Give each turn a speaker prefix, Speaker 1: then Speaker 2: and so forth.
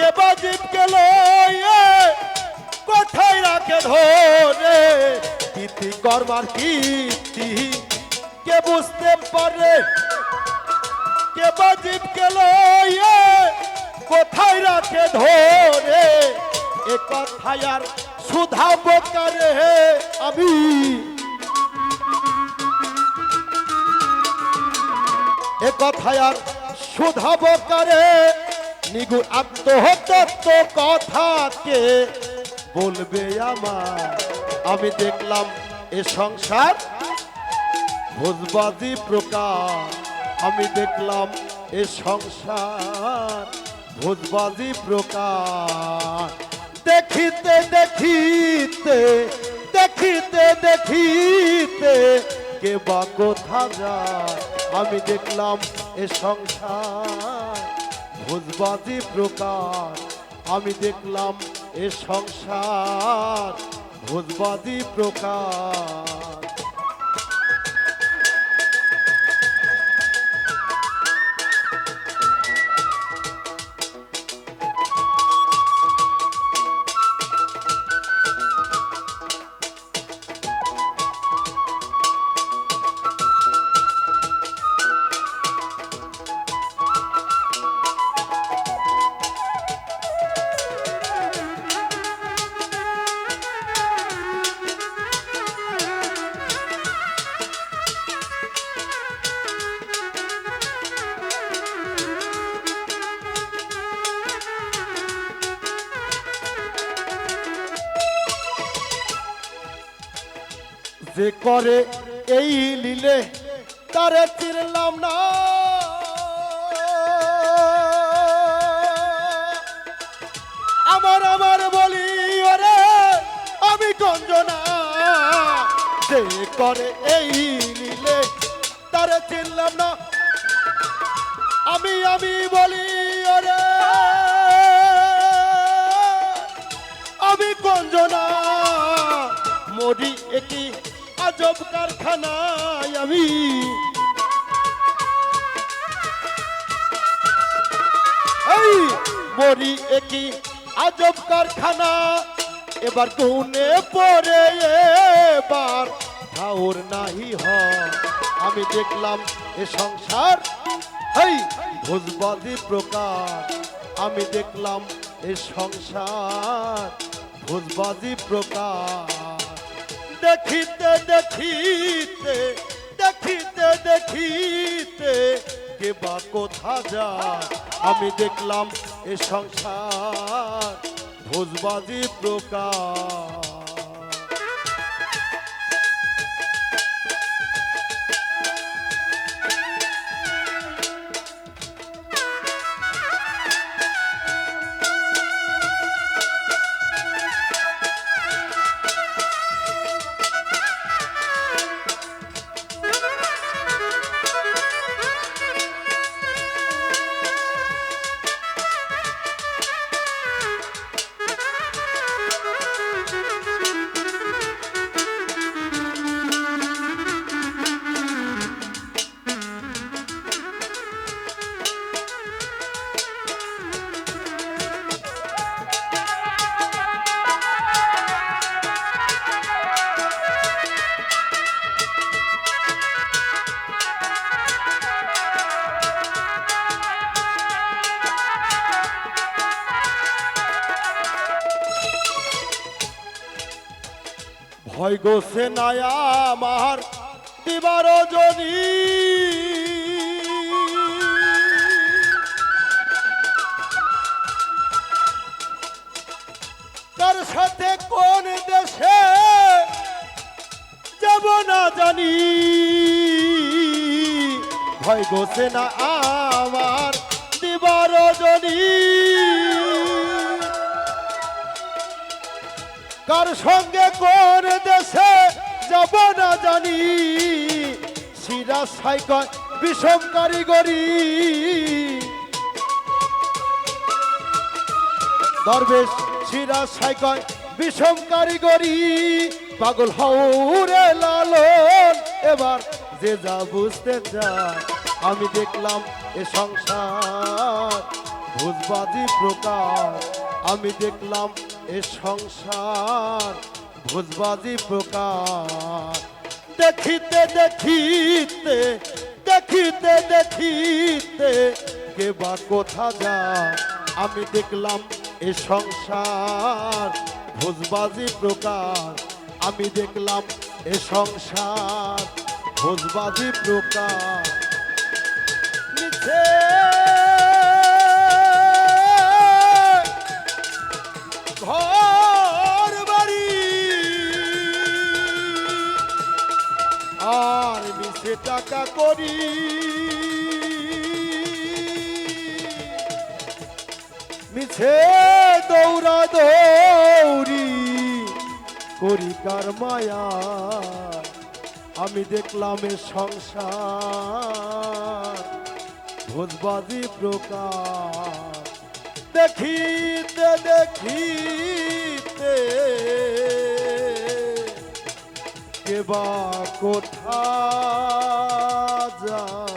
Speaker 1: কে বাজিব গেল কোথায় রাখে ধরে? কীর্তি করবার কীর্তি কে বুঝতে পারে? কে বাজিব গেল কোথায় রাখে ধরে? এ কথায় আর সুধা বোকারে আমি। এ কথায় আর সুধা বোকারে নিগুর আত্মহত্যত্ব কথাকে বলবে আমার। আমি দেখলাম এ সংসার ভোজবাজি প্রকার। আমি দেখলাম এ সংসার ভোজবাজি প্রকার। দেখিতে দেখিতে দেখিতে দেখিতে কে বা কোথা যায়। আমি দেখলাম এ সংসার ভোজবাজি প্রকার। আমি দেখলাম এ সংসার ভোজবাজি প্রকার। যে করে এই লীলে, তারে চিনলাম না। আমার আমার বলি, ওরে, আমি গঞ্জনা। যে করে এই লীলে, তারে চিনলাম না। আমি আমি বলি, ওরে, আমি গঞ্জনা। মরি একটি আজব কারখানায় আমি। এই মরি একটি আজব কারখানা, এবার গুনে পড়ে এবার ঠাউর নাহি হয় আমি দেখলাম এ সংসার এই ভোজবাদী প্রকার। আমি দেখলাম এ সংসার, ভোজবাদী প্রকার। দেখিতে দেখিতে দেখিতে দেখিতে কে বা কোথা যায়? আমি দেখলাম এ সংসার ভোজবাজি প্রকার। ভয় গোসে নায়া আমার দিবার জনী তার সাথে কোন দেশে যাব না জানি। ভয় গোসে না আমার দিবার জনী কার সঙ্গে কোন যাব না জানি। সিরাজ সাইকয় বিষম কারিগরি দরবেশ সিরাজ সাইকয় বিষম কারিগরি পাগল হৌরে লালন, এবার যে যা বুঝতে চায়, আমি দেখলাম এ সংসার। ভোজবাজি প্রকার, আমি দেখলাম এ সংসার। ভোজবাজি প্রকার। দেখিতে দেখিতে দেখিতে দেখিতে কে বা কোথা যায়? আমি দেখলাম এ সংসার ভোজবাজি প্রকার। আমি দেখলাম এ সংসার ভোজবাজি প্রকার। আর মিছে টাকা করি। মিছে দৌড়া দৌড়ি করি কার মায়া। আমি দেখলাম এ সংসার ভোজবাজি প্রকার দেখিতে দেখিতে বা কোথা যা